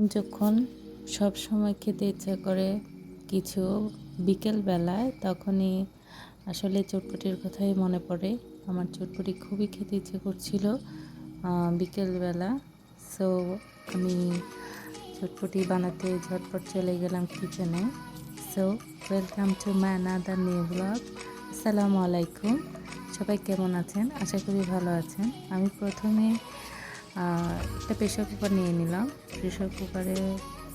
যখন সব সময় খেতে ইচ্ছা করে কিছু বিকেল বেলায় তখনই আসলে চটপটির কথাই মনে পড়ে। আমার চটপটি খুবই খেতে ইচ্ছে করছিল বিকেলবেলা। সো আমি চটপটি বানাতে ঝটপট চলে গেলাম কিচেনে। So welcome to my another new blog আসসালামু আলাইকুম সবাই কেমন আছেন? আশা করি ভালো আছেন। আমি প্রথমে একটা প্রেশার কুকার নিয়ে নিলাম। প্রেশার কুকারে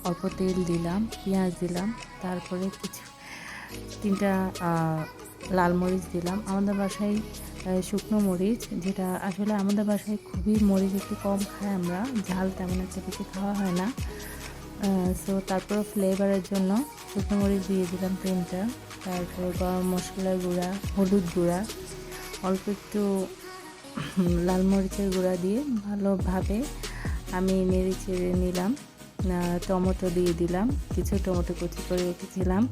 অল্প তেল দিলাম, পেঁয়াজ দিলাম, তারপরে কিছু, তিনটা লাল মরিচ দিলাম। আমাদের বাসায় শুকনো মরিচ, যেটা আসলে আমাদের বাসায় খুবই মরিচ একটু কম খাই আমরা। ঝাল তেমন একটা বেশি খাওয়া হয় না। সো তারপর ফ্লেভারের জন্য শুকনো মরিচ দিয়ে দিলাম তিনটা। তারপর গরম মশলার গুঁড়া, হলুদ গুঁড়া। অল্প একটু লাল মরিচের গুঁড়া দিয়ে ভালোভাবে আমি নেড়ে চেড়ে নিলাম। টমেটো দিয়ে দিলাম, কিছু টমেটো কুচি করে রেখেছিলাম।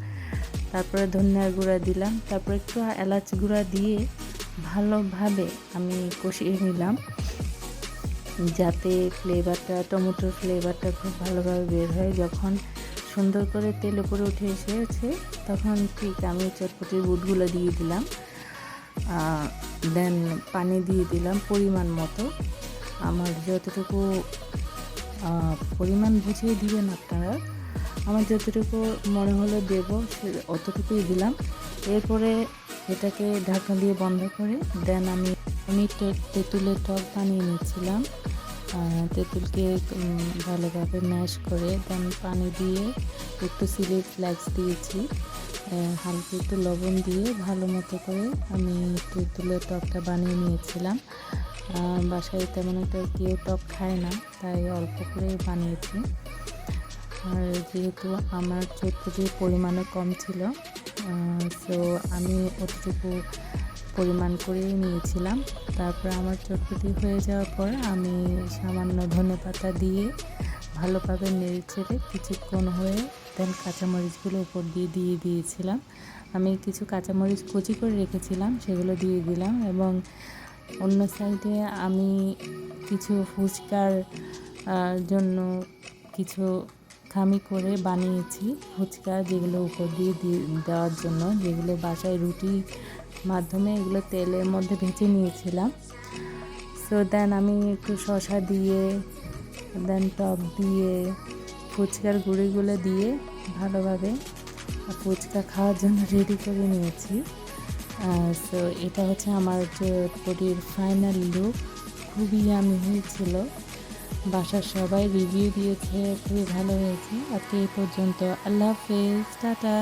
তারপরে ধনিয়ার গুঁড়া দিলাম, তারপর একটু এলাচ গুঁড়া দিয়ে ভালোভাবে আমি কষিয়ে নিলাম। যাতে ফ্লেভারটা, টমেটোর ফ্লেভারটা খুব ভালোভাবে বের হয়। যখন সুন্দর করে তেল উপরে উঠে এসেছে, তখন ঠিক আমি চটপটির বুটগুলো দিয়ে দিলাম। দেন পানি দিয়ে দিলাম পরিমাণ মতো। আমার যতটুকু পরিমাণ বুঝিয়ে দিবেন আপনারা আমার যতটুকু মনে হলো দেবো সে অতটুকুই দিলাম। এরপরে এটাকে ঢাকা দিয়ে বন্ধ করে দেন আমি আমি তেঁতুলের টক বানিয়ে নিচ্ছিলাম। আহ, তেঁতুলকে ভালোভাবে ম্যাশ করে দেন পানি দিয়ে একটু সিলি ফ্লেক্স দিয়েছি। হালকা একটু লবণ দিয়ে ভালো মতো করে আমি তেঁতুলের টকটা বানিয়ে নিয়েছিলাম। বাসায় তেমন একটা কেউ টক খায় না, তাই অল্প করে বানিয়েছি। আর যেহেতু আমার চটপটির পরিমাণও কম ছিল সো আমি অতটুকু পরিমাণ করেই নিয়েছিলাম। তারপর আমার চটপটি হয়ে যাওয়ার পর আমি সামান্য ধনে পাতা দিয়ে ভালোভাবে নেড়ে ছেড়ে কিছুক্ষণ হয়ে দেন কাঁচামরিচগুলো উপর দিয়ে দিয়ে দিয়েছিলাম। আমি কিছু কাঁচামরিচ কুচি করে রেখেছিলাম, সেগুলো দিয়ে দিলাম এবং অন্য সাইডে আমি কিছু ফুচকার জন্য কিছু খামি করে বানিয়েছি ফুচকা যেগুলো উপর দিয়ে দেওয়ার জন্য, যেগুলো বাসায় রুটির মাধ্যমে এগুলো তেলের মধ্যে ভেজে নিয়েছিলাম। সো দেন আমি একটু শশা দিয়ে দেন টক দিয়ে ফুচকার গুঁড়িগুলো দিয়ে ভালোভাবে ফুচকা খাওয়ার জন্য রেডি করে নিয়েছি। সো এটা হচ্ছে আমার যে পটির ফাইনাল লুক খুবই আমি হয়েছিল। বাসার সবাই রিভিউ দিয়েছে, খুবই ভালো হয়েছে। আজকে এই পর্যন্ত আল্লাহ হাফেজ, টাটা।